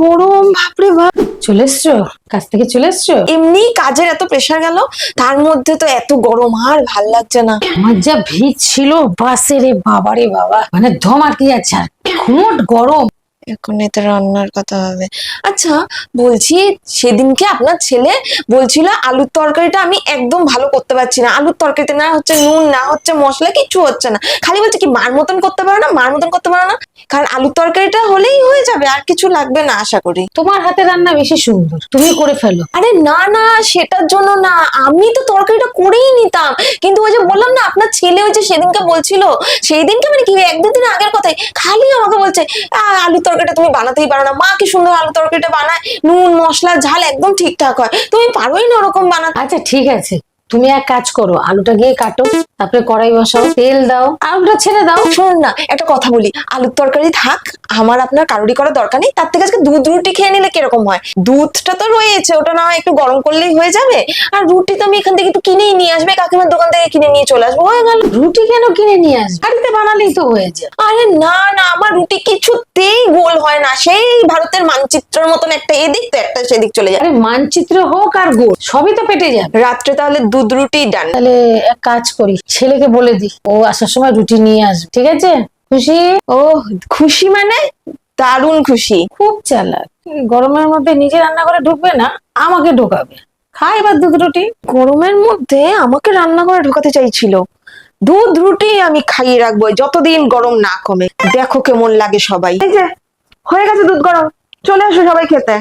গরম বাপরে বাপ। চলে এসছো? কাছ থেকে চলে এসছো? এমনি কাজের এত প্রেশার গেল তার মধ্যে তো এত গরম আর ভালো লাগছে না। আমার যা ভিড় ছিল বাসে রে বাবা রে বাবা। মানে ধম আটকে যাচ্ছে আর ঘুমট গরম। এখন এতে রান্নার কথা হবে। আচ্ছা বলছি সেদিনকে আপনার ছেলে বলছিল আলুর তরকারিটা আমি একদম ভালো করতে পারছি না। আলুর তরকারিতে না হচ্ছে নুন না হচ্ছে মশলা কিছু হচ্ছে না। খালি বলছে কি মার মতন করতে পারো না মার মতন করতে পারো না? কারণ আলুর তরকারিটা হলেই হয়ে যাবে আর কিছু লাগবে না আশা করি। তোমার হাতে রান্না বেশি সুন্দর তুমি করে ফেলো। আরে না না সেটার জন্য না আমি তো তরকারিটা করেই নিতাম। কিন্তু ওই যে বললাম না আপনার ছেলে ওই যে সেদিনকে বলছিল সেই দিনকে মানে কি এক দুদিন আগের কথাই খালি আমাকে বলছে "আহ, আলু তরকারিটা তুমি বানাতেই পারো না। মা কি সুন্দর আলু তরকারিটা বানায় নুন মশলা ঝাল একদম ঠিকঠাক হয়। তুমি পারোই না ওরকম বানাতে। আচ্ছা ঠিক আছে। তুমি এক কাজ করো আলুটা গিয়ে কাটো তারপরে কড়াই বসাও তেল দাও আলুটা ছেড়ে দাও। শোন না একটা কথা বলি আলুর তরকারি থাক আমার আপনার কারোরই করার দরকার নেই তার থেকে আজকে দুধ রুটি খেয়ে নিলে কীরকম হয়? দুধটা তো রয়েছে ওটা না একটু গরম করলেই হয়ে যাবে আর রুটি তো আমি এখান থেকে একটু কিনেই নিয়ে আসবে কাকিমার দোকান থেকে কিনে নিয়ে চলে আসব হয়ে গেল। রুটি কেন কিনে নিয়ে আসবে? বাড়িতে বানালেই তো হয়েছে। আরে না না আমার রুটি কিছুতেই গোল হয় না সেই ভারতের মানচিত্রের মতন একটা এদিক তো একটা সেদিক চলে যায়। আরে মানচিত্র হোক আর গোল সবই তো পেটে যাবে রাত্রে তাহলে দুধ রুটি ডান। তাহলে এক কাজ করি ছেলেকে বলে দি ও আসার সময় রুটি নিয়ে আসবে ঠিক আছে? খুশি? ও খুশি মানে? দারুণ খুশি। খুব চালাক। গরমের মধ্যে নিজে রান্না করে ঢুকবে না আমাকে ঢোকাবে। খাই এবার দুধ রুটি। গরমের মধ্যে আমাকে রান্না করে ঢোকাতে চাইছিল। দুধ রুটি আমি খাইয়ে রাখব যতদিন গরম না কমে। দেখো কেমন লাগে সবাই। এই যে হয়ে গেছে দুধ গরম। চলে আসো সবাই খেতে।